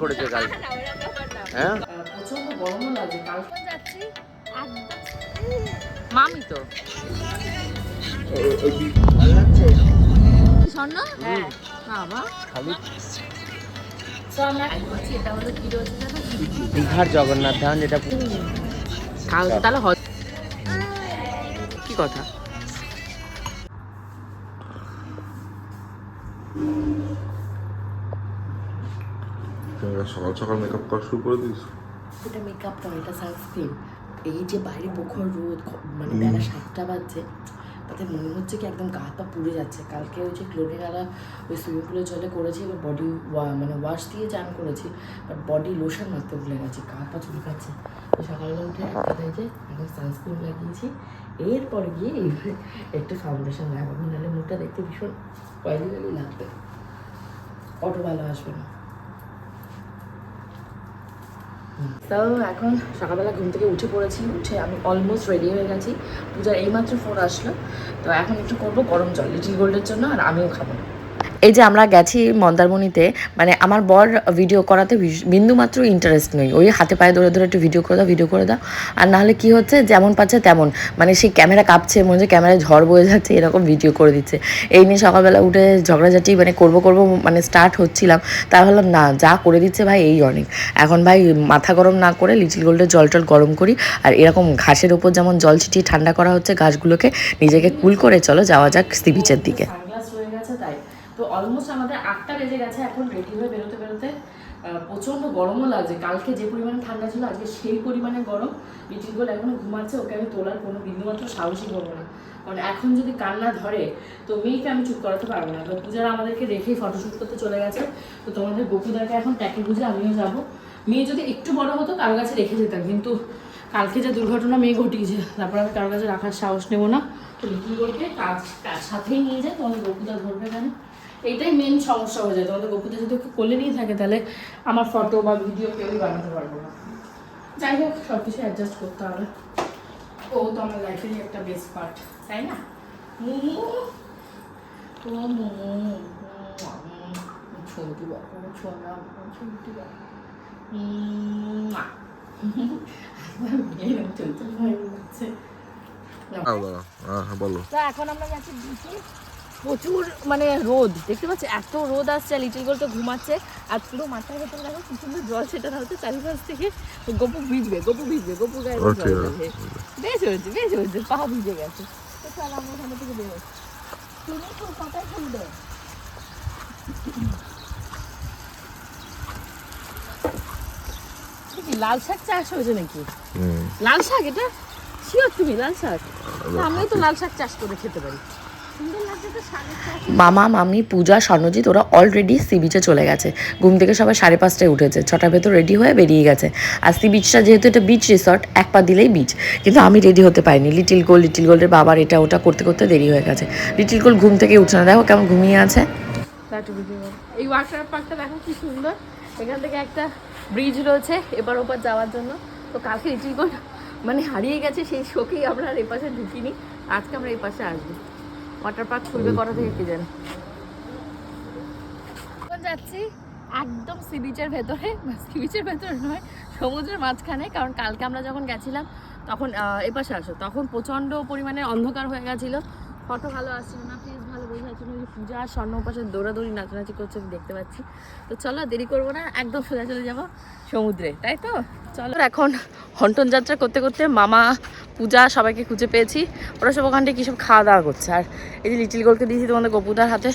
করেছে কাল হ্যাঁ? প্রচণ্ড কাল যাচ্ছি মামি তো। স্বর্ণ? হ্যাঁ। বাবা। খালি দীঘার জগন্নাথ ধাম যেটা কাল তাহলে হয় কি কথা? সকাল সকাল মেকআপ করা শুরু করে দিস এটা মেকআপ নয় এটা সানস্ক্রিন এই যে বাইরে প্রখর রোদ মানে বেলা সাতটা বাজছে তাতে মনে হচ্ছে কি একদম গা পা পুড়ে যাচ্ছে। কালকে ওই যে ক্লোরিনালা ওই সুইমিং পুলের জলে করেছি এবার বডি মানে ওয়াশ দিয়ে চান করেছি বাট বডি লোশন মারতে ভুলে গেছি গা পা চুলকাচ্ছে। তো সকালবেলা উঠে একটা যে এখন সানস্ক্রিন লাগিয়েছি। এরপর গিয়ে একটু ফাউন্ডেশন লাগাবো নাহলে মুখটা দেখতে ভীষণ অয়েলি অয়েলি লাগবে। অটো ভালো আসবে না। তো এখন সকালবেলা ঘুম থেকে উঠে পড়েছি, উঠে আমি অলমোস্ট রেডি হয়ে গেছি। পূজার এইমাত্র ফোন আসলো, তো এখন একটু করব গরম জল লিটিল গোল্ডের জন্য, আর আমিও খাব। এই যে আমরা গেছি মন্দারমণিতে মানে আমার বর ভিডিও করাতে বিন্দুমাত্র ইন্টারেস্ট নেই। ওই হাতে পায়ে ধরে ধরে একটু ভিডিও করে দাও ভিডিও করে দাও। আর নাহলে কি হচ্ছে, যেমন পাচ্ছে তেমন। মানে সেই ক্যামেরা কাঁপছে, মনে হচ্ছে ক্যামেরায় ঝড় বয়ে যাচ্ছে, এরকম ভিডিও করে দিচ্ছে। এই নিয়ে সকালবেলা উঠে ঝগড়াঝাটি মানে করব করব মানে স্টার্ট হচ্ছিলাম। তা ভাবলাম, না, যা করে দিচ্ছে ভাই, এই অনেক। এখন ভাই মাথা গরম না করে লিটিল গোল্ডের জল টল গরম করি। আর এরকম ঘাসের ওপর যেমন জল ছিটিয়ে ঠান্ডা করা হচ্ছে, ঘাসগুলোকে নিজেকে কুল করে চলো যাওয়া যাক সি বিচের দিকে সানগ্লাস রয়ে গেছে তাই তো অলমোস্ট আমাদের আটটা বেজে গেছে এখন রেডি হয়ে বেরোতে বেরোতে প্রচণ্ড গরমও লাগছে। কালকে যে পরিমাণে ঠান্ডা ছিল, আজকে সেই পরিমাণে গরম। লিটিল গোল এখনও ঘুমাচ্ছে, ওকে আমি তোলার কোনো বিন্দুমাত্র সাহসই করব না। কারণ এখন যদি কান্না ধরে, তো মেয়েকে আমি চুপ করাতে পারব না। তো পূজারা আমাদেরকে রেখেই ফটোশ্যুট করতে চলে গেছে। তো তোমাদের গোপুদাকে এখন ট্যাকে বুঝে আমিও যাব। মেয়ে যদি একটু বড় হতো, কারও কাছে রেখে যেতাম। কিন্তু কালকে যে দুর্ঘটনা মেয়ে ঘটিয়েছে, তারপর আমি কারও কাছে রাখার সাহস নেব না। তো লিটিল গোলকে কাজ সাথেই নিয়ে যায়, তোমাদের গোপুদা ধরবে কেন? এইটাই মেন সমস্যা হয়ে যায়। তোমাদের গোপুদা যদি ওকে কোলে নিয়ে থাকে তাহলে আমার ফটো বা ভিডিও কেউই বানাতে পারব না। যাই হোক সব কিছু অ্যাডজাস্ট করতে হবে। ও তো আমার লাইফেরই একটা বেস্ট পার্ট তাই না? মুমু ও মুমু ছোটি বাবা ছোনা বলো। এখন আমরা যাচ্ছি বিচে। প্রচুর মানে রোদ দেখতে পাচ্ছি? এত রোদ আসছে আর লিটিল গোল তো ঘুমাচ্ছে আর পুরো মাথার ভেতরে দেখো কি সুন্দর জল সেটা হচ্ছে চারিপাশ থেকে গপু ভিজবে গপু ভিজবে গপু গায়ে জল যাবে বেশ হয়েছে বেশ হয়েছে পা ভিজে গেছে। তো চল আমরা ওখানে থেকে বেরোচ্ছি তুমি তো লাল শাক চাষ হয়েছে নাকি? লাল শাক এটা? শিওর তুমি লাল শাক। আমিও তো লাল শাক চাষ করে খেতে পারি। মামা মামি পূজা স্বর্ণজিৎ ওরা অলরেডি সি বিচে চলে গেছে। ঘুম থেকে সবাই সাড়ে পাঁচটায় উঠেছে। ছটার ভেতর রেডি হয়ে বেরিয়ে গেছে। আর সি বিচটা যেহেতু এটা বিচ রিসর্ট এক পা দিলেই বিচ কিন্তু আমি রেডি হতে পারিনি। লিটিল গোল লিটিল গোল্ডের বাবার এটা ওটা করতে করতে দেরি হয়ে গেছে। লিটিল গোল ঘুম থেকে উঠছে না। দেখো কেমন ঘুমিয়ে আছে। এই ওয়াটার পার্কটা দেখো কি সুন্দর। এখান থেকে একটা ব্রিজ রয়েছে এবার ওপার যাওয়ার জন্য। তো কালকে লিটিল গোল্ড মানে হারিয়ে গেছে সেই শোকেই আমরা আর এপাশে ঢুকিনি। আজকে আমরা এই পাশে আসব। ওয়াটার পার্ক খুলবে কটা থেকে কি জানি? যাচ্ছি একদম সি বিচের ভেতরে। সি বিচের ভেতরে নয়, সমুদ্রের মাঝখানে, কারণ কালকে আমরা যখন গেছিলাম, তখন এপাশে আসো, তখন প্রচণ্ড পরিমাণে অন্ধকার হয়ে গেছিল। ফটো ভালো আসছিল না। প্লিজ ভালো বোঝা যাচ্ছিল না যে পূজা আর স্বর্ণ পাশে দৌড়াদৌড়ি নাচানাচি করছে আমি দেখতে পাচ্ছি। তো চলো, দেরি করব না, একদম সোজা চলে যাব সমুদ্রে, তাই তো? চলো, এখন হন্টন যাত্রা করতে করতে মামা, পূজা সবাইকে খুঁজে পেয়েছি। ওরা সব ওখান থেকে কী সব খাওয়া দাওয়া করছে? আর এই যে লিটিল গোলকে দিয়েছি তোমাদের গপুদার হাতে,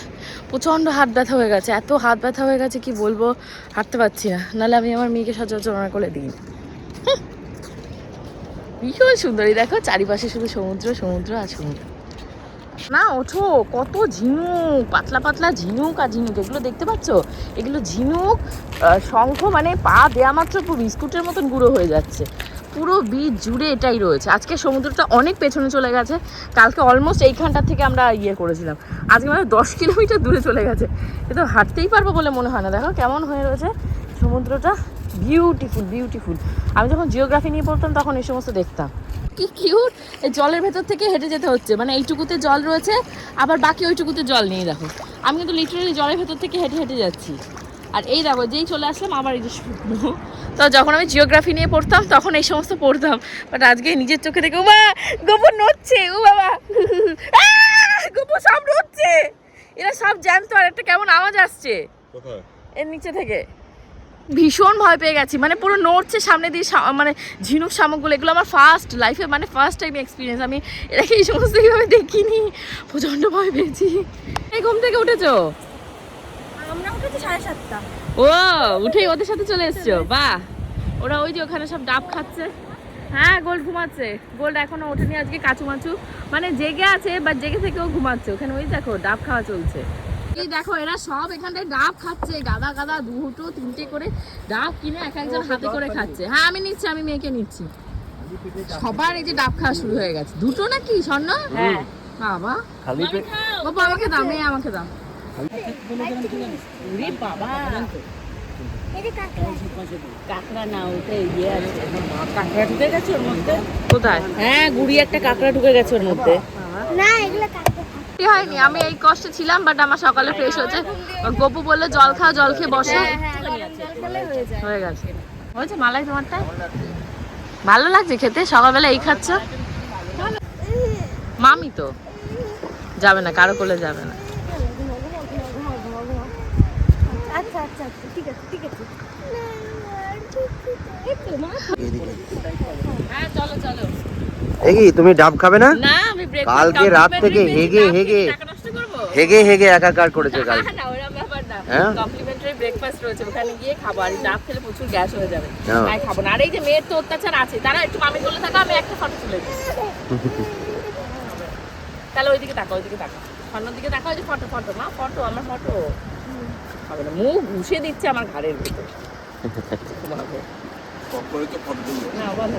প্রচণ্ড হাত ব্যথা হয়ে গেছে, এত হাত ব্যথা হয়ে গেছে, কি বলব? হাঁটতে পারছি না, নাহলে আমি আমার মেয়েকে সচরাচর করে দিই। ভীষণ সুন্দরী দেখো, চারিপাশে শুধু সমুদ্র সমুদ্র আর সমুদ্র। না, ওঠো, কত ঝিনুক, পাতলা পাতলা ঝিনুক আর ঝিনুক, এগুলো দেখতে পাচ্ছ? এগুলো ঝিনুক শঙ্খ মানে পা দেয়া মাত্র পুরো বিস্কুটের মতন গুঁড়ো হয়ে যাচ্ছে। পুরো বীজ জুড়ে এটাই রয়েছে। আজকে সমুদ্রটা অনেক পেছনে চলে গেছে। কালকে অলমোস্ট এইখানটা থেকে আমরা ইয়ে করেছিলাম। আজকে মানে দশ কিলোমিটার দূরে চলে গেছে। কিন্তু হাঁটতেই পারব বলে মনে হয় না। দেখো কেমন হয়ে রয়েছে সমুদ্রটা। বিউটিফুল বিউটিফুল আমি যখন জিওগ্রাফি নিয়ে পড়তাম, তখন এই সমস্ত দেখতাম। কি কিউট এই জলের ভেতর থেকে হেঁটে যেতে হচ্ছে। মানে এইটুকুতে জল রয়েছে আবার বাকি ওইটুকুতে জল নেই দেখো। আমি কিন্তু লিটারালি জলের ভেতর থেকে হেঁটে হেঁটে যাচ্ছি। আর এই দেখো যেই চলে আসলাম আবার এই যে শুকনো। তো যখন আমি জিওগ্রাফি নিয়ে পড়তাম তখন এই সমস্ত পড়তাম। বাট আজকে নিজের চোখে দেখে ও বা গোবর নড়ছে ও বাবা! গোবর সব নড়ছে। এরা সব জানতো আর একটা কেমন আওয়াজ আসছে। এর নিচে থেকে। ভীষণ ভয় পেয়ে গেছি। মানে পুরো নড়ছে সামনে দিয়ে মানে ঝিনুক শামুকগুলো এগুলো আমার ফার্স্ট লাইফে মানে ফার্স্ট টাইম এক্সপিরিয়েন্স আমি এটাকে এই সমস্ত এইভাবে দেখিনি প্রচণ্ড ভয় পেয়েছি। এই ঘুম থেকে উঠেছো? আমরা উঠেছি সাড়ে সাতটা। ও উঠেই ওদের সাথে চলে এসছো? বাহ! ওরা ওই যে ওখানে সব ডাব খাচ্ছে। হ্যাঁ গোল্ড ঘুমাচ্ছে। গোল্ড এখনও ওঠেনি আজকে কাচু মাচু মানে জেগে আছে বা জেগে থেকেও ঘুমাচ্ছে। ওখানে ওই দেখো ডাব খাওয়া চলছে। এই দেখো এরা সব এখানটায় ডাব খাচ্ছে। গাদা গাদা দুটো তিনটে করে ডাব কিনে এক একজন হাতে করে খাচ্ছে। হ্যাঁ আমি নিচ্ছি আমি মেয়েকে নিচ্ছি। সবার এই যে ডাব খাওয়া শুরু হয়ে গেছে। দুটো নাকি স্বর্ণ? হ্যাঁ। বাবা। খালি বাবা আমাকে দাও মেয়ে আমাকে দাও। বাবা। কাঁকড়া। না ওটা ইয়ে কাঁকড়া ঢুকে গেছে ওর মধ্যে? কোথায়? হ্যাঁ গুড়ি একটা কাঁকড়া ঢুকে গেছে ওর মধ্যে। কি হয়নি। আমি এই কষ্টে ছিলাম বাট আমার সকালে ফ্রেশ হয়েছে। গপু বলল জল খাও জল খেয়ে বসো। হয়ে গেছে। হয়েছে মালাই তোমারটা ভালো লাগছে খেতে? সকালবেলা এই খাচ্ছ? মামি তো। যাবে না কারও কোলে যাবে না। আচ্ছা আচ্ছা আচ্ছা ঠিক আছে ঠিক আছে। হ্যাঁ চলো চলো তুমি ডাব খাবে না? না। কালকে রাত থেকে হেগে হেগে? হেগে হেগে একাকার করেছে কাল না, ওরম ব্যাপার না। হ্যাঁ? Complimentary breakfast রয়েছে, ওখানে গিয়ে খাব। আর ডাব খেলে প্রচুর গ্যাস হয়ে যাবে। হ্যাঁ। তাই খাব না। আর এই যে মেয়ের তো অত্যাচার আছে, তারা একটু মামি বলে থাকা, আমি একটা photo তুলে দিই। তাহলে ওইদিকে তাকাও, ওইদিকে তাকাও। সামনের দিকে তাকাও, ওই যে photo, photo, মা, photo, আমার photo। হবে না, মুখ ঘুষে দিচ্ছে আমার ঘাড়ের ভিতর। ঘুমাবো। তো ফটো তুলবো না, বন্ধ।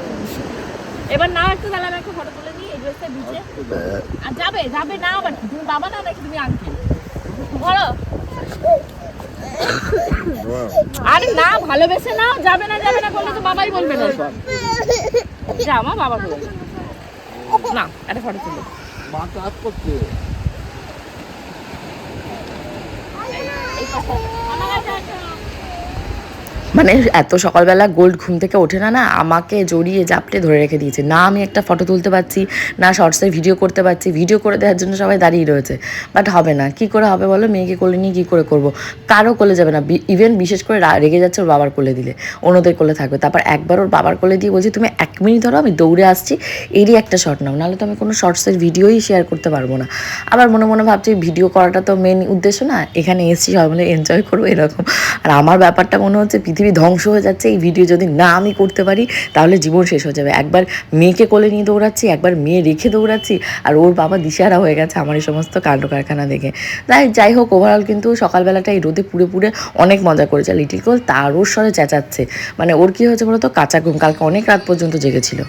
এবার নাও একটু তাহলে আমি একটা ফটো তুলে নিই, এই ড্রেসটা ভিজে আর যাবে যাবে না আবার? তুমি বাবা না নাকি তুমি আঙ্কেল বলো। আরে না, ভালোবেসে নাও, যাবে না যাবে না বললে তো বাবাই বলবে না। যা মা বাবা বলবে। না একটা ফটো তুলে। মা কাজ করছে। মানে এত সকালবেলা গোল্ড ঘুম থেকে ওঠে না না, আমাকে জড়িয়ে জাপটে ধরে রেখে দিয়েছে। না আমি একটা ফটো তুলতে পারছি, না শর্টসে ভিডিও করতে পারছি ভিডিও করে দেওয়ার জন্য সবাই দাঁড়িয়ে রয়েছে। বাট হবে না। কি করে হবে বলো? মেয়েকে কোলে নিয়ে কী করে করব? কারও কোলে যাবে না। ইভেন বিশেষ করে রেগে যাচ্ছে ওর বাবার কোলে দিলে। অন্যদের কোলে থাকবে। তারপর একবার ওর বাবার কোলে দিয়ে বলছি, তুমি এক মিনিট ধরো, আমি দৌড়ে আসছি। এরই একটা শর্ট নাও। নাহলে তো আমি কোনো শর্টসের ভিডিওই শেয়ার করতে পারব না। আবার মনে মনে ভাবছি ভিডিও করাটা তো মেন উদ্দেশ্য না। এখানে এসছি, সবাই মিলে এনজয় করব এরকম। আর আমার ব্যাপারটা মনে হচ্ছে পৃথিবী ধ্বংস হয়ে যাচ্ছে, এই ভিডিও যদি না আমি করতে পারি, তাহলে জীবন শেষ হয়ে যাবে। একবার মেয়েকে কোলে নিয়ে দৌড়াচ্ছি, একবার মেয়ে রেখে দৌড়াচ্ছি, আর ওর বাবা দিশারা হয়ে গেছে আমার এই সমস্ত কাণ্ড কারখানা দেখে। তাই যাই হোক ওভারঅল কিন্তু সকালবেলাটা এই রোদে পুড়ে পুড়ে অনেক মজা করেছে। লিটিল কোল তার ওর স্বরে চেঁচাচ্ছে। মানে ওর কী হয়েছে বলতো? কাঁচা ঘুম। কালকে অনেক রাত পর্যন্ত জেগেছিল।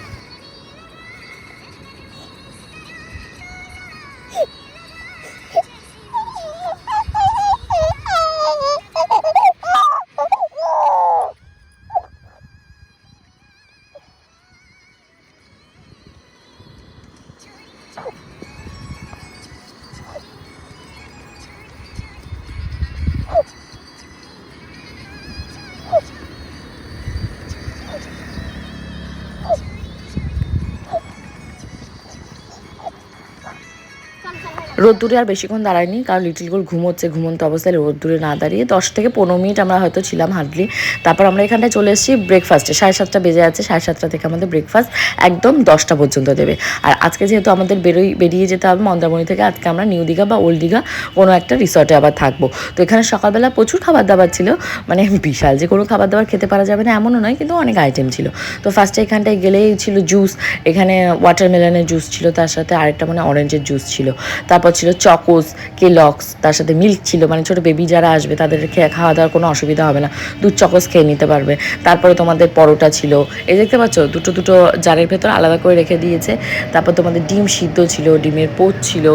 রোদ্দুরে আর বেশিক্ষণ দাঁড়ায়নি, কারণ লিটিল গোল ঘুমোচ্ছে ঘুমন্ত অবস্থায় রোদ্দুরে না দাঁড়িয়ে দশ থেকে পনেরো মিনিট আমরা হয়তো ছিলাম হার্ডলি তারপর আমরা এখানটায় চলে এসেছি ব্রেকফাস্টে সাড়ে সাতটা বেজে আছে সাড়ে সাতটা থেকে আমাদের ব্রেকফাস্ট একদম দশটা পর্যন্ত দেবে। আর আজকে যেহেতু আমাদের বেরোই, বেরিয়ে যেতে হবে মন্দারমণি থেকে, আজকে আমরা নিউ দীঘা বা ওল্ড দীঘা কোনো একটা রিসর্টে আবার থাকব। তো এখানে সকালবেলা প্রচুর খাবার দাবার ছিল মানে বিশাল যে কোনো খাবার দাবার খেতে পারা যাবে না, এমনও নয়, কিন্তু অনেক আইটেম ছিল। তো ফার্স্টে এখানটায় গেলেই ছিল জুস এখানে ওয়াটারমেলনের জুস ছিল, তার সাথে আরেকটা মানে অরেঞ্জের জুস ছিল। তারপর ছিল চকোস কেলক্স তার সাথে মিল্ক ছিল মানে ছোটো বেবি যারা আসবে তাদের খাওয়া দাওয়ার কোনো অসুবিধা হবে না। দুধ চকোস খেয়ে নিতে পারবে। তারপরে তোমাদের পরোটা ছিল। এই দেখতে পাচ্ছ? দুটো দুটো জারের ভেতর আলাদা করে রেখে দিয়েছে। তারপর তোমাদের ডিম সিদ্ধ ছিল, ডিমের পোচ ছিল,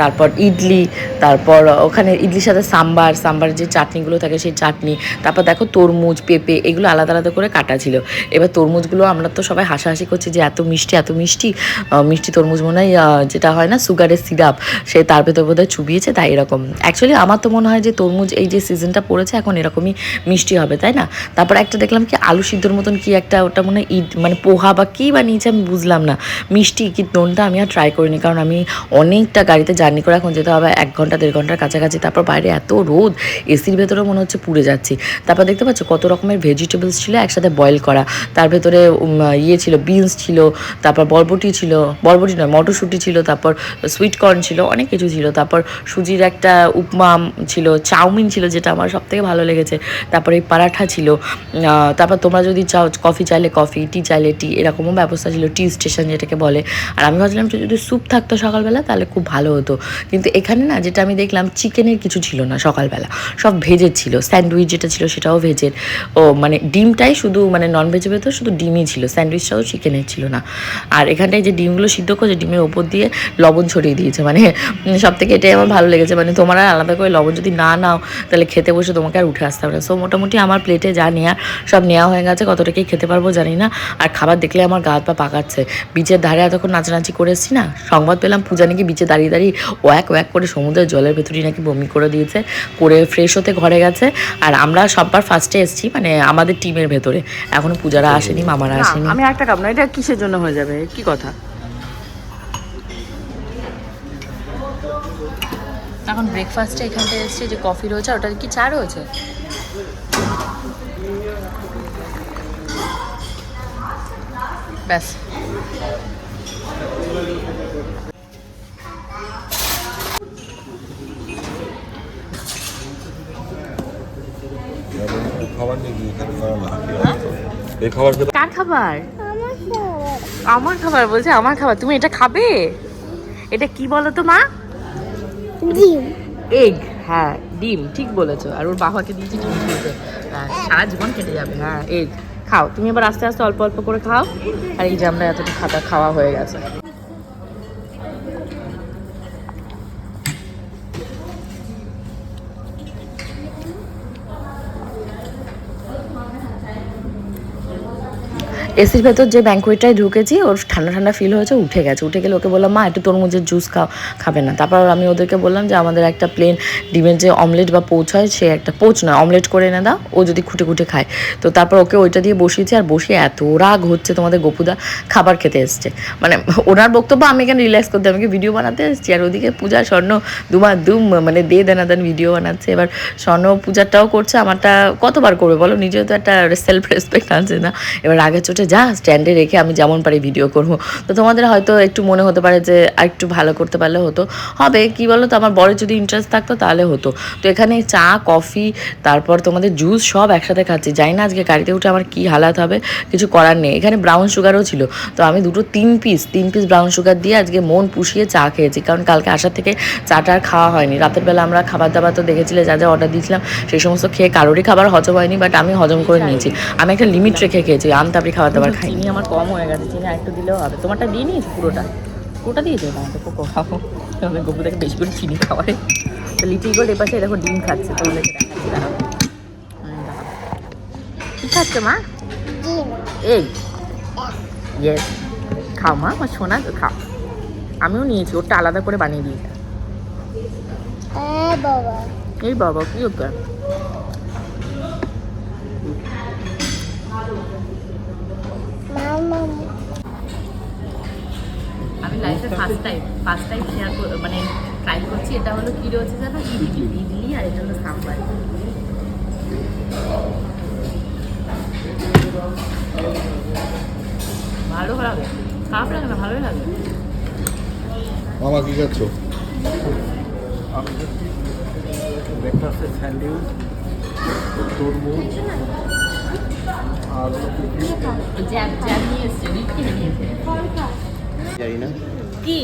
তারপর ইডলি, তারপর ওখানে ইডলির সাথে সাম্বার সাম্বার যে চাটনিগুলো থাকে সেই চাটনি, তারপর দেখো তরমুজ, পেঁপে, এগুলো আলাদা আলাদা করে কাটা ছিল। এবার তরমুজগুলো আমরা তো সবাই হাসাহাসি করছি যে এত মিষ্টি এত মিষ্টি মিষ্টি তরমুজ মনে হয় যেটা হয় না, সুগারের সিরাপ, সে তার ভেতর বোধহয় চুবিয়েছে, তাই এরকম। অ্যাকচুয়ালি আমার তো মনে হয় যে তরমুজ এই যে সিজনটা পড়েছে, এখন এরকমই মিষ্টি হবে, তাই না? তারপর একটা দেখলাম কি আলু সিদ্ধর মতন কি একটা, ওটা মনে হয় ইট মানে পোহা বা কী বানিয়েছে আমি বুঝলাম না। মিষ্টি কি নোনটা আমি আর ট্রাই করিনি, কারণ আমি অনেকটা গাড়িতে জার্নি করে এখন যেতে হবে, এক ঘণ্টা, দেড় ঘণ্টার কাছাকাছি, তারপর বাইরে এত রোদ, এসির ভেতরেও মনে হচ্ছে পুড়ে যাচ্ছি। তারপর দেখতে পাচ্ছ কত রকমের ভেজিটেবলস ছিল একসাথে বয়েল করা। তার ভেতরে ইয়ে ছিল বিনস ছিল, তারপর বরবটি ছিল, বরবটি নয়, মটরশুঁটি ছিল, তারপর সুইট কর্ন ছিল, অনেক কিছু ছিল। তারপর সুজির একটা উপমা ছিল, চাউমিন ছিল যেটা আমার সব থেকে ভালো লেগেছে। তারপরে পারাঠা ছিল। তারপর তোমরা যদি চাও কফি চাইলে কফি, টি চাইলে টি, এরকমও ব্যবস্থা ছিল, টি স্টেশন যেটাকে বলে। আর আমি ভাবছিলাম যদি স্যুপ থাকতো সকালবেলা তাহলে খুব ভালো হতো। কিন্তু এখানে না যেটা আমি দেখলাম চিকেনের কিছু ছিল না সকালবেলা। সব ভেজের ছিল, স্যান্ডউইচ যেটা ছিল সেটাও ভেজের। ও মানে ডিমটাই শুধু মানে নন ভেজের ভেতর শুধু ডিমই ছিল, স্যান্ডউইচটাও চিকেনের ছিল না। আর এখানটায় যে ডিমগুলো সিদ্ধ করেছে, ডিমের ওপর দিয়ে লবণ ছড়িয়ে দিয়েছে মানে সব থেকে এটাই আমার ভালো লেগেছে। মানে তোমরা আর আলাদা করে লবণ যদি না নাও তাহলে খেতে বসে তোমাকে আর উঠে আসতে হবে না। সো মোটামুটি আমার প্লেটে যা নেওয়ার সব নেওয়া হয়ে গেছে। কতটাকেই খেতে পারব জানি না। আর খাবার দেখলে আমার গা পা পাকাচ্ছে। বিচের ধারে এতক্ষণ নাচানাচি করে এসেছি না? সংবাদ পেলাম পূজা নাকি বিচে দাঁড়িয়ে দাঁড়িয়ে ওয়াক ওয়াক করে সমুদ্রের জলের ভেতরই নাকি বমি করে দিয়েছে। করে ফ্রেশ হতে ঘরে গেছে। আর আমরা সববার ফার্স্টে এসেছি মানে আমাদের টিমের ভেতরে। এখনও পূজারা আসেনি মামারা আসেনি। আমি একটা কাপ না এটা কিসের জন্য হয়ে যাবে? কি কথা? এখন ব্রেকফাস্টে এখানটা এসছে যে কফি রয়েছে ওটা কি চা রয়েছে? ব্যাস। কার খাবার। আমার খাবার বলছে আমার খাবার। তুমি এটা খাবে? এটা কি বলো তো মা? এগ হ্যাঁ ডিম ঠিক বলেছ। আর ওর বাবাকে দিয়েছি ডিম খেতে। হ্যাঁ, সারা জীবন কেটে যাবে। হ্যাঁ এগ খাও। তুমি এবার আস্তে আস্তে অল্প অল্প করে খাও। আর এই যে আমরা এতটা খাতা খাওয়া হয়ে গেছে। এসির ভেতর যে ব্যাঙ্কুয়েটটায় ঢুকেছি, ওর ঠান্ডা ঠান্ডা ফিল হয়েছে, উঠে গেছে। উঠে গেলে ওকে বললাম, মা, একটু তরমুজের জুস খাও, খাবে না। তারপর আমি ওদেরকে বললাম যে, আমাদের একটা প্লেন ডিমের যে অমলেট বা পোচ হয়, সে একটা পোচ নয় অমলেট করে এনে দাও, ও যদি খুঁটে খুঁটে খায়। তো তারপর ওকে ওইটা দিয়ে বসিয়েছি, আর বসিয়ে এত রাগ হচ্ছে তোমাদের গোপুদা খাবার খেতে এসছে। মানে ওনার বক্তব্য আমি এখানে রিল্যাক্স করতে আমাকে ভিডিও বানাতে এসেছি? আর ওদিকে পূজা, স্বর্ণ দুমা দুম মানে দে দেনা দেন ভিডিও বানাচ্ছে। এবার স্বর্ণ পূজাটাও করছে, আমারটা কতবার করবে বলো? নিজেও তো একটা সেলফ রেসপেক্ট আছে না। এবার আগে চোটে যা স্ট্যান্ডে রেখে আমি যেমন পারি ভিডিও করব। তো তোমাদের হয়তো একটু মনে হতে পারে যে একটু ভালো করতে পারলে হতো। হবে, কি বলো তো আমার বড় যদি ইন্টারেস্ট থাকতো, তাহলে হতো। তো এখানে চা কফি তারপর তোমাদের জুস সব একসাথে খাচ্ছি। জানি না আজকে গাড়িতে উঠে আমার কি হালাত হবে, কিছু করার নেই। এখানে ব্রাউন সুগারও ছিল। তো আমি দুটো তিন পিস তিন পিস ব্রাউন সুগার দিয়ে আজকে মন পুষিয়ে চা খেয়েছি। কারণ কালকে আসার থেকে চাটা আর খাওয়া হয়নি। রাতের বেলা আমরা খাবার দাবার তো দেখেছিলে, যা যা অর্ডার দিয়েছিলাম, সেই সমস্ত খেয়ে কারোরই খাবার হজম হয়নি বাট আমি হজম করে নিয়েছি। আমি একটা লিমিট রেখে খেয়েছি আমতাবড়ি খাবার দাবার খাই চিনি আমার কম হয়ে গেছে চিনি একটু দিলেও হবে। তোমারটা দিয়ে নিয়েছি পুরোটা? পুরোটা দিয়ে দেবো তো কোকো খাব আমাদের গপু থেকে বেশি করে চিনি খাওয়ায় তো লিটি গোল্ড এপাশে দেখো ডিম খাচ্ছে তোমাদেরকে দেখাচ্ছি দাঁড়াও। হুম, কি খাচ্ছে মা? এগ ইয়েস খাও মা আমার সোনা তো খাও। আমিও নিয়েছি ওটা আলাদা করে বানিয়ে দিয়েছি। এই বাবা কি ওটা আমি লাইফে first time first time share মানে ট্রাই করছি। এটা হলো কি রয়েছে জানো? ইডলি। ইডলি আর এটা হলো সাম্বার। ভালো লাগে খারাপ লাগে না? ভালোই লাগে। মামা কি খাচ্ছ? ব্রেকফাস্টে স্যান্ডউইচ তরমুজ আর জানি না কি?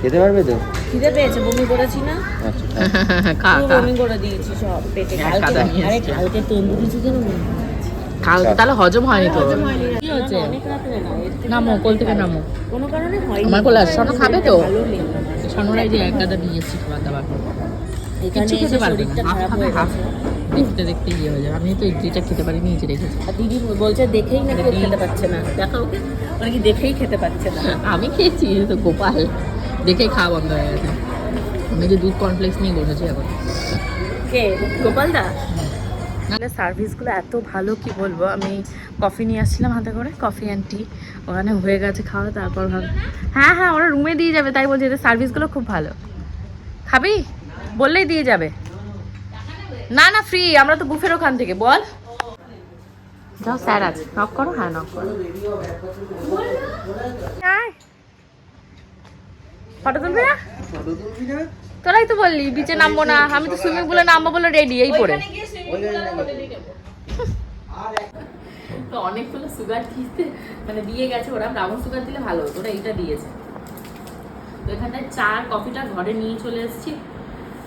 খেতে পারবে তো? খিদে পেয়েছে বমি করেছি না। আচ্ছা বমি করে দিয়েছি সব পেটে। হ্যাঁ, কালকে আরে কালকে তন্দুরি চিকেন কালকে তাহলে হজম হয়নি তো? কি হচ্ছে না নামো কোল থেকে নামো। কোনো কারণে হয়নি। আমার কোলে আসছে, শোনো, খাবে তো? ভালো যে এক গাদা নিয়ে এসেছি খাবার দাবার এখানে খেতে পারবে না। দেখতে দেখতে ইয়ে হয়ে যাবে। আমি তো ইডলিটা খেতে পারি নিচে রেখেছি। আর দিদি বলছে দেখেই ও খেতে পাচ্ছে না। দেখা ওকে মানে কি দেখেই খেতে পাচ্ছে না? আমি খেয়েছি তো গোপাল। দেখেই খাওয়া বন্ধ হয়ে গেছে। আমি যে দুধ কর্নফ্লেক্স নিয়ে বসেছি এখন। কে? গোপাল নাহলে সার্ভিসগুলো এত ভালো, কি বলব? আমি কফি নিয়ে আসছিলাম হাতে করে কফি অ্যান্ড টি ওখানে হয়ে গেছে খাওয়া, তারপর ভাব হ্যাঁ হ্যাঁ ওরা রুমে দিয়ে যাবে, তাই বলছি, এদের সার্ভিসগুলো খুব ভালো। খাবি? বললেই দিয়ে যাবে। না না ফ্রি আমরা তো বুফের ওখান থেকে, বল। যাও স্যার আছে। নক করো? হ্যাঁ নক করো। ফটো তুলবি না? তোরাই তো বললি বিচে নামবো না আমি তো সুইমিং পুলে নামবো বলে রেডি এই পরে তো অনেকগুলো সুগার দিতে মানে দিয়ে গেছে ওরা ব্রাউন সুগার দিলে ভালো হতো ওরা এইটা দিয়েছে। তো এখানটায় চা কফিটা ঘরে নিয়ে চলে এসেছি।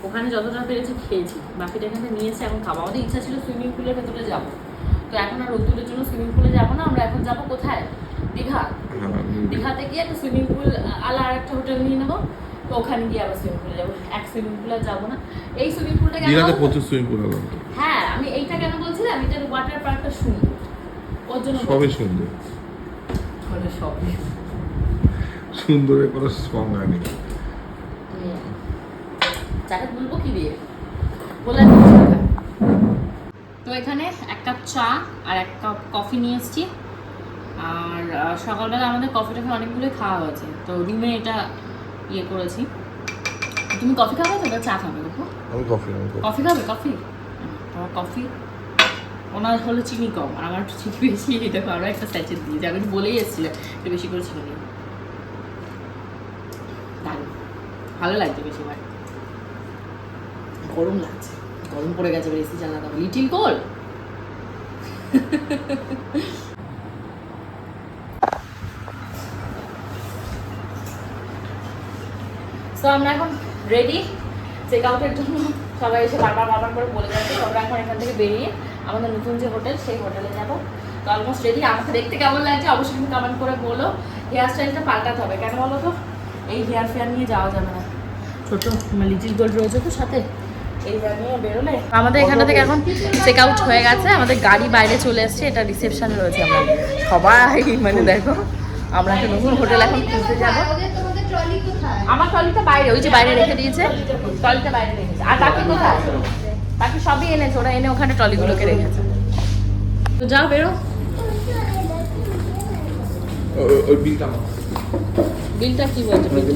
ওখানে যতটা পেরেছি খেয়েছি। বাকিটা এখানে নিয়েছি এখন খাব। আমাদের ইচ্ছা ছিল সুইমিং পুলের ভেতরে যাব। তো এখন আর রোদ্দুরের জন্য সুইমিং পুলে যাব না আমরা এখন যাব কোথায়? দীঘা। দীঘাতে গিয়ে একটা সুইমিং পুল আলা আর একটা হোটেল নিয়ে নেব। তো ওখানে গিয়ে আবার সুইমিং পুলে যাব। এক সুইমিং পুলে যাব না। এই সুইমিং পুলটা কেন প্রচুর সুইমিং পুল হ্যাঁ আমি এইটা কেন বলছিলাম? এটার ওয়াটার পার্কটা সুন্দর। ওর জন্য সবই সুন্দর। বলে সবই সুন্দরের কোনো সংজ্ঞা নেই চাটা বলব কি দিয়ে? তো এখানে এক কাপ চা আর এক কাপ কফি নিয়ে এসেছি। আর সকালবেলা আমাদের কফি টফি অনেকগুলোই খাওয়া হয়েছে। তো রুমে এটা ইয়ে করেছি। তুমি কফি খাবে? তো চা খাবে দেখো আমি কফি কফি। খাবে? কফি? তোমার কফি? ওনার হলো চিনি কম আর আমার চিনি বেশি। দেখো আরও একটা স্যাচেট দিয়ে যাবে বলেই এসেছিলে একটু বেশি করে চিনি দারুণ। ভালো লাগছে বেশিরভাগ গরম লাগছে। গরম পড়ে গেছে এসি চালাতে হবে। লিটিল কোল তো আমরা এখন রেডি চেক আউটের জন্য। সবাই এসে বারবার বারবার করে বলে যাচ্ছে আমরা এখন এখান থেকে বেরিয়ে আমাদের নতুন যে হোটেল সেই হোটেলে যাব। তো অলমোস্ট রেডি আমাকে দেখতে কেমন লাগছে অবশ্যই তুমি কমেন্ট করে বলো। হেয়ার স্টাইলটা পাল্টাতে হবে। কেন বলো তো? এই হেয়ার ফেয়ার নিয়ে যাওয়া যাবে না। ছোটো লিটিল গোল্ড রয়েছে তো সাথে। এই হেয়ার নিয়ে বেরোলে আমাদের এখান থেকে এখন চেক আউট হয়ে গেছে। আমাদের গাড়ি বাইরে চলে এসছে। এটা রিসেপশন রয়েছে আমরা সবাই মানে দেখো আমরা একটা নতুন হোটেল এখন খুঁজতে যাব। আমার ট্রলিটা বাইরে ওই যে বাইরে রেখে দিয়েছে। ট্রলিটা বাইরে রেখেছে আর বাকি কোথায় বাকি সবই এনেছে ওরা এনে ওখানে ট্রলিগুলোকে রেখেছে। তো যাও বেরো। ওই বিলটা কি বলছে? বিল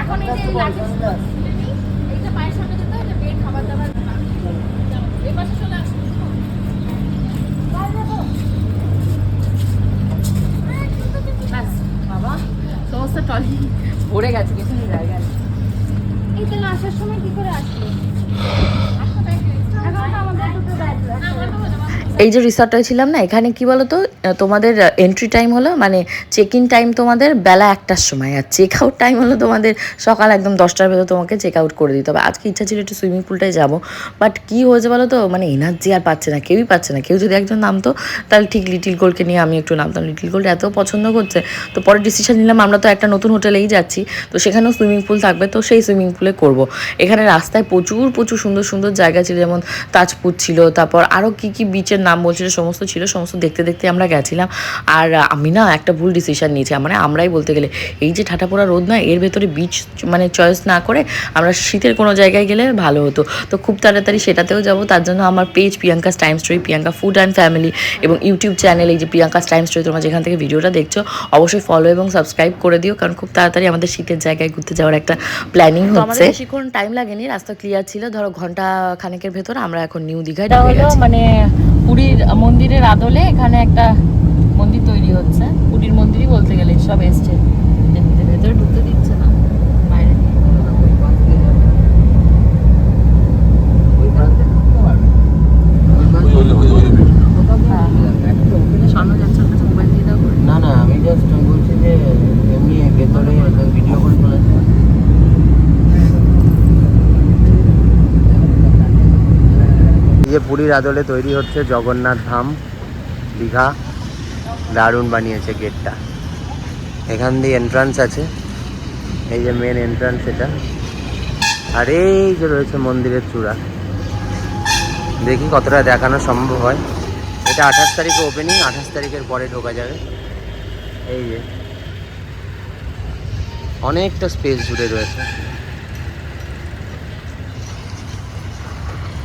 এখন এই যে লাগেজ এইটা পায়ের সামনে যেতে হবে বেড খাবার দাবার এই পাশে চলে আসুন ব্যাস বাবা সমস্ত ট্রলি ভরে গেছে কিছু জায়গা নেই এই আসার সময় কি করে আসলো এখন তো আমাদের দুটো ব্যাগ এই যে রিসর্টটায় ছিলাম না এখানে কি বলতো আহ, তোমাদের এন্ট্রি টাইম হলো মানে চেক ইন টাইম তোমাদের বেলা একটার সময় আর চেক আউট টাইম হলো তোমাদের সকাল একদম দশটার ভেতর তোমাকে চেক আউট করে দিতে হবে। আজকে ইচ্ছা ছিল একটু সুইমিং পুলটায় যাব বাট কি হয়েছে বলো তো মানে এনার্জি আর পাচ্ছে না কেউই পাচ্ছে না। কেউ যদি একজন নামতো তাহলে ঠিক লিটিল গোল্ডকে নিয়ে আমি একটু নামতাম। লিটিল গোল্ড এত পছন্দ করছে তো পরে ডিসিশন নিলাম আমরা তো একটা নতুন হোটেলেই যাচ্ছি তো সেখানেও সুইমিং পুল থাকবে তো সেই সুইমিং পুলে করব। এখানে রাস্তায় প্রচুর প্রচুর সুন্দর সুন্দর জায়গা ছিল যেমন তাজপুর ছিল তারপর আরও কি কি বিচের নাম বলছিল সমস্ত ছিল সমস্ত দেখতে দেখতে আমরা গেছিলাম। আর আমি না একটা ভুল ডিসিশন নিয়েছি মানে আমরাই বলতে গেলে এই যে ঠাটা পোড়া রোদ না এর ভেতরে বিচ মানে চয়েস না করে আমরা শীতের কোনো জায়গায় গেলে ভালো হতো। তো খুব তাড়াতাড়ি সেটাতেও যাব তার জন্য আমার page Priyanka's time story Priyanka food and family এবং ইউটিউব চ্যানেল এই যে প্রিয়াঙ্কাস টাইম স্টোরি তোমরা যেখান থেকে ভিডিওটা দেখছ অবশ্যই ফলো এবং সাবস্ক্রাইব করে দিও কারণ খুব তাড়াতাড়ি আমাদের শীতের জায়গায় ঘুরতে যাওয়ার একটা প্ল্যানিং হচ্ছে। বেশিক্ষণ টাইম লাগেনি রাস্তা ক্লিয়ার ছিল ধরো ঘণ্টা খানেকের ভেতর আমরা এখন নিউ দীঘায় মানে পুরীর মন্দিরের আদলে এখানে একটা মন্দির তৈরি হচ্ছে। পুরীর মন্দিরই বলতে গেলে সব এসছে। ভেতরে ঢুকতে দিচ্ছে না, বাইরে ওই ওই সামনে যাচ্ছে ওর কাছে মোবাইল দিয়ে দাও করে। না না আমি জাস্ট বলছি যে এমনি ভেতরে ভিডিও করে চলেছে এই যে পুরীর আদলে তৈরি হচ্ছে জগন্নাথ ধাম, দীঘা, দারুণ বানিয়েছে গেটটা। এখান দিয়ে এন্ট্রান্স আছে। এই যে মেন এন্ট্রান্স এটা। আর এই যে রয়েছে মন্দিরের চূড়া। দেখি কতটা দেখানো সম্ভব হয়। এটা আঠাশ তারিখে ওপেনিং আঠাশ তারিখের পরে ঢোকা যাবে। এই যে। অনেকটা স্পেস জুড়ে রয়েছে।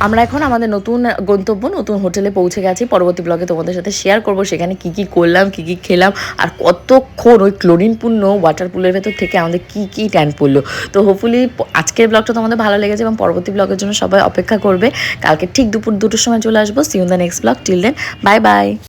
আমরা এখন আমাদের নতুন গন্তব্য, নতুন হোটেলে পৌঁছে গেছি। পরবর্তী ব্লগে তোমাদের সাথে শেয়ার করব সেখানে কি কি করলাম, কি কি খেলাম, আর কতক্ষণ ওই ক্লোরিনপূর্ণ ওয়াটার পুলের ভেতর থেকে আমাদের কি কি ট্যান পড়ল। তো হোপফুলি আজকের ব্লগটা তোমাদের ভালো লেগেছে এবং পরবর্তী ব্লগের জন্য সবাই অপেক্ষা করবে। কালকে ঠিক দুপুর দুটোর সময় চলে আসব। See you in the next blog till then bye bye